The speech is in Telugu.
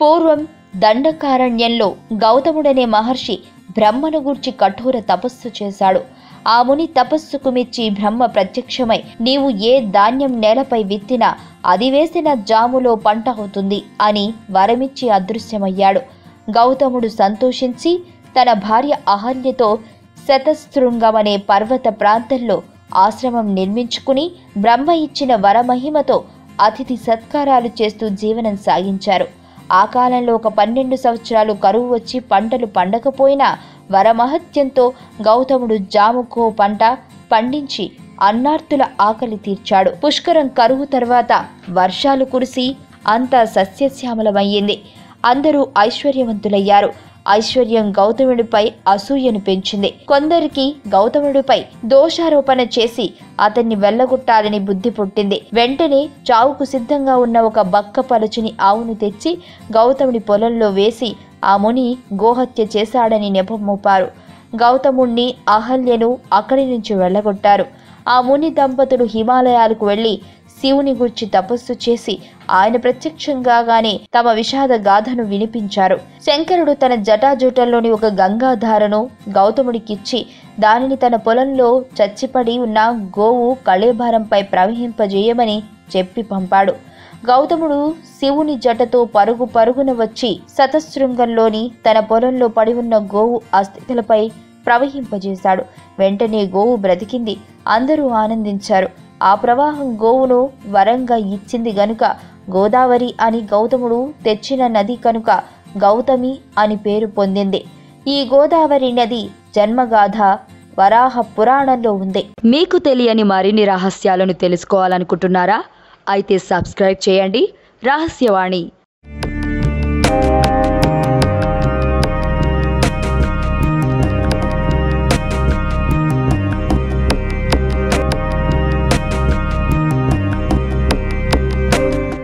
పూర్వం దండకారణ్యంలో గౌతముడనే మహర్షి బ్రహ్మను గూర్చి కఠోర తపస్సు చేశాడు. ఆ ముని తపస్సుకు మెచ్చి బ్రహ్మ ప్రత్యక్షమై నీవు ఏ ధాన్యం నేలపై విత్తినా అది వేసిన జాములో పంట అవుతుంది అని వరమిచ్చి అదృశ్యమయ్యాడు. గౌతముడు సంతోషించి తన భార్య అహల్యతో శతశృంగమనే పర్వత ప్రాంతంలో ఆశ్రమం నిర్మించుకుని బ్రహ్మ ఇచ్చిన వరమహిమతో అతిథి సత్కారాలు చేస్తూ జీవనం సాగించారు. ఆ కాలంలో ఒక పన్నెండు సంవత్సరాలు కరువు వచ్చి పంటలు పండకపోయినా వరమహత్యంతో గౌతముడు జాముకో పంట పండించి అన్నార్తుల ఆకలి తీర్చాడు. పుష్కరం కరువు తర్వాత వర్షాలు కురిసి అంతా సస్యశ్యామలమయ్యింది. అందరూ ఐశ్వర్యవంతులయ్యారు. ఐశ్వర్యం గౌతముడిపై అసూయను పెంచింది. కొందరికి గౌతముడిపై దోషారోపణ చేసి అతన్ని వెళ్ళగొట్టాలని బుద్ధి పుట్టింది. వెంటనే చావుకు సిద్ధంగా ఉన్న ఒక బక్క పలుచుని ఆవును తెచ్చి గౌతముడి పొలంలో వేసి ఆ ముని గోహత్య చేశాడని నెపం మోపారు గౌతముణ్ణి అహల్యను అక్కడి నుంచి వెళ్ళగొట్టారు ఆ ముని దంపతులు హిమాలయాలకు వెళ్ళి శివుని గురించి తపస్సు చేసి ఆయన ప్రత్యక్షంగానే తమ విషాద గాథను వినిపించారు. శంకరుడు తన జటాజుటల్లోని ఒక గంగాధారను గౌతముడికిచ్చి దానిని తన పొలంలో చచ్చిపడి ఉన్న గోవు కళేభారంపై ప్రవహింపజేయమని చెప్పి పంపాడు. గౌతముడు శివుని జటతో పరుగు పరుగున వచ్చి శతశృంగంలోని తన పొలంలో పడి ఉన్న గోవు అస్థితులపై ప్రవహింపజేశాడు. వెంటనే గోవు బ్రతికింది. అందరూ ఆనందించారు. ఆ ప్రవాహం గోవును వరంగా ఇచ్చింది గనుక గోదావరి అని గౌతముడు తెచ్చిన నది కనుక గౌతమి అని పేరు పొందింది. ఈ గోదావరి నది జన్మగాథ వరాహ పురాణంలో ఉంది. మీకు తెలియని మరిన్ని రహస్యాలను తెలుసుకోవాలనుకుంటున్నారా? అయితే సబ్స్క్రైబ్ చేయండి. రహస్యవాణి.